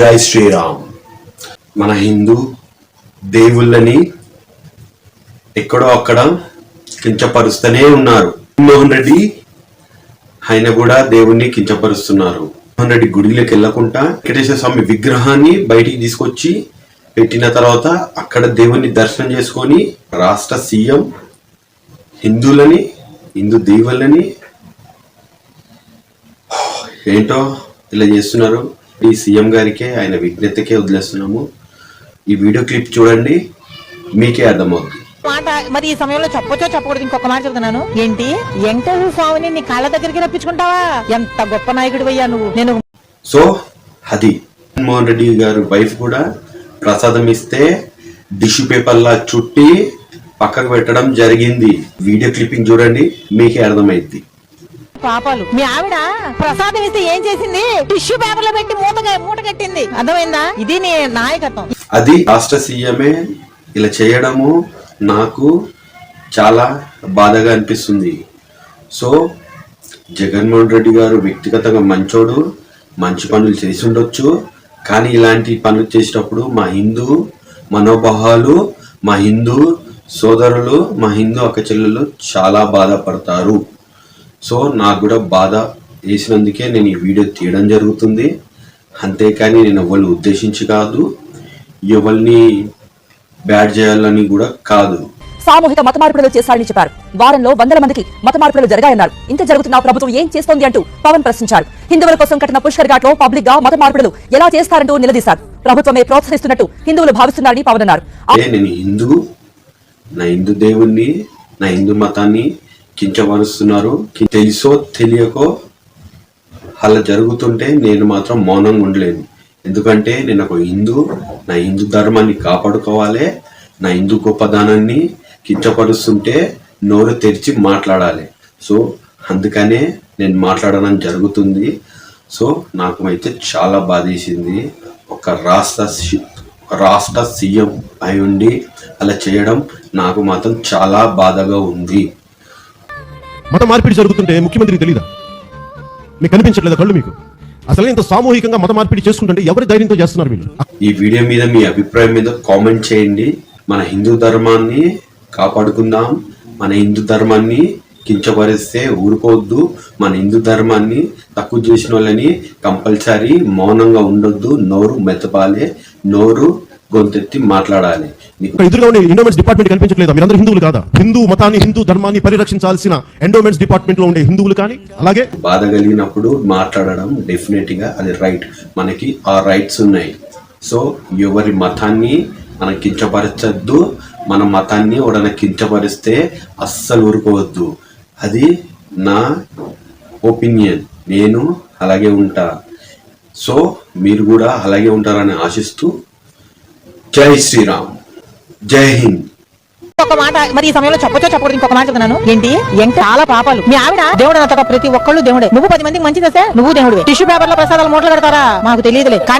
జై శ్రీరామ్. మన హిందూ దేవుళ్ళని ఎక్కడో అక్కడ కించపరుస్తూనే ఉన్నారు. మోహన్ రెడ్డి ఆయన కూడా దేవుణ్ణి కించపరుస్తున్నారు. మోహన్ రెడ్డి గుడిలోకి వెళ్ళకుండా వెంకటేశ్వర స్వామి విగ్రహాన్ని బయటికి తీసుకొచ్చి పెట్టిన తర్వాత అక్కడ దేవుణ్ణి దర్శనం చేసుకొని రాష్ట్ర సీఎం హిందువులని హిందూ దేవుళ్ళని ఏంటో ఇలా చేస్తున్నారు ఈ సీఎం గారికే ఆయన విజ్ఞతకే వదిలేస్తున్నాము. ఈ వీడియో క్లిప్ చూడండి మీకే అర్థమవుతుంది. మాట మరి ఈ సమయంలో చెప్పొచ్చో చెప్పకూడదు? ఇంకొక మాట చెప్తున్నాను. ఏంటి? వెంకటేశ్వర స్వామిని నీ కాళ్ళ దగ్గరికి రప్పించుకుంటావా? ఎంత గొప్ప నాయకుడు అయ్యా నువ్వు. నేను సో అది జగన్మోహన్ రెడ్డి గారు వైఫ్ కూడా ప్రసాదం ఇస్తే టిష్యూ పేపర్లా చుట్టి పక్కకు పెట్టడం జరిగింది. వీడియో క్లిప్పింగ్ చూడండి మీకే అర్థమైంది పాపాలు. మీ ఆవిడ ప్రసాదం ఇస్తే ఏం చేసింది? టిష్యూ పేపర్లో పెట్టి మూట మూట కట్టింది. అర్థమైందా? ఇది నీ నాయకత్వం. అది రాష్ట్ర సీఎమే ఇలా చేయడము నాకు చాలా బాధగా అనిపిస్తుంది. సో జగన్మోహన్ రెడ్డి గారు వ్యక్తిగతంగా మంచోడు మంచి పనులు చేసి ఉండొచ్చు. కానీ ఇలాంటి పనులు చేసేటప్పుడు మా హిందూ మనోభావాలు మా హిందూ సోదరులు మా హిందూ అక్క చెల్లెలు చాలా బాధపడతారు. సో నాకు కూడా బాధ వేసినందుకే నేను ఈ వీడియో తీయడం జరుగుతుంది. అంతేకాని నేను ఎవరిని ఉద్దేశించి కాదు ఎవరిని బ్యాడ్ చేయాలని కూడా కాదు. సామూహిక మత మార్పిడులు చేశారని చెప్పారు. వారంలో వందల మందికి మత మార్పిడులు జరిగాయన్నారు. ఇంత జరుగుతున్న ప్రభుత్వం ఏం చేస్తోంది అంటూ పవన్ ప్రశ్నించారు. హిందువుల కోసం కట్టిన పుష్కర్ ఘాట్లో పబ్లిక్గా మత మార్పిడులు ఎలా చేస్తారంటూ నిలదీశారు. ప్రభుత్వమే ప్రోత్సహిస్తున్నట్టు హిందువులు భావిస్తున్నారని పవన్ అన్నారు. నేను హిందూ నా హిందూ దేవుణ్ణి నా హిందూ మతాన్ని కించపరుస్తున్నారు. తెలుసో తెలియకో అలా జరుగుతుంటే నేను మాత్రం మౌనంగా ఉండలేను. ఎందుకంటే నేను ఒక హిందూ నా హిందూ ధర్మాన్ని కాపాడుకోవాలి నా హిందూ గొప్పదనాన్ని కించపరుస్తుంటే నోరు తెరిచి మాట్లాడాలి. సో అందుకనే నేను మాట్లాడడం జరుగుతుంది. సో నాకు అయితే చాలా బాధేసింది. ఒక రాష్ట్ర రాష్ట్ర సీఎం అయి ఉండి అలా చేయడం నాకు మాత్రం చాలా బాధగా ఉంది. మత మార్పిడి జరుగుతుంటే ముఖ్యమంత్రికి తెలీదా? మీకు కనిపించట్లేదా కళ్ళు మీకు? అసలు ఇంత సామూహికంగా మత మార్పిడి చేసుకుంటుంటే ఎవరి ధైర్యంతో చేస్తున్నారు వీళ్ళు? ఈ వీడియో మీద మీ అభిప్రాయం మీద కామెంట్ చేయండి. మన హిందూ ధర్మాన్ని కాపాడుకుందాం. మన హిందూ ధర్మాన్ని కించపరిస్తే ఊరుకోవద్దు. మన హిందూ ధర్మాన్ని తక్కువ చేసిన వాళ్ళని కంపల్సరీ మౌనంగా ఉండొద్దు. నోరు మెతపాలే నోరు గొంతెత్తి మాట్లాడాలి. ఎదురుగా ఉండే ఎండోమెంట్స్ డిపార్ట్మెంట్ కనిపించట్లేదా? మీరందరూ హిందువులు కాదా? హిందూ మతాన్ని హిందూ ధర్మాన్ని పరిరక్షించాల్సిన ఎండోమెంట్స్ డిపార్ట్మెంట్లో ఉండే హిందువులు కానీ అలాగే బాధ కలిగినప్పుడు మాట్లాడడం డెఫినెట్గా అది రైట్ మనకి ఆ రైట్స్ ఉన్నాయి. సో ఎవరి మతాన్ని మనం కించపరచద్దు మన మతాన్ని ఎవడన్నా కించపరిస్తే అస్సలు ఊరుకోవద్దు. అది నా ఒపీనియన్ నేను అలాగే ఉంటా. సో మీరు కూడా అలాగే ఉంటారని ఆశిస్తూ జై శ్రీరామ్. జై హింద్. ఒక మాట మరి ఈ సమయంలో చెప్పొచ్చో చెప్పకూడదు ఇంకొక మాట చెప్తున్నాను. ఏంటి? ఎంత చాలా పాపాలు. మీ ఆవిడ దేవుడు అన్నమాట ప్రతి ఒక్కళ్ళు దేవుడే. నువ్వు పది మందికి మంచి చేస్తే నువ్వు దేవుడివే. టిష్యూ పేపర్లో ప్రసాదాలు మూటలు కడతారా? మాకు తెలియదులే. కానీ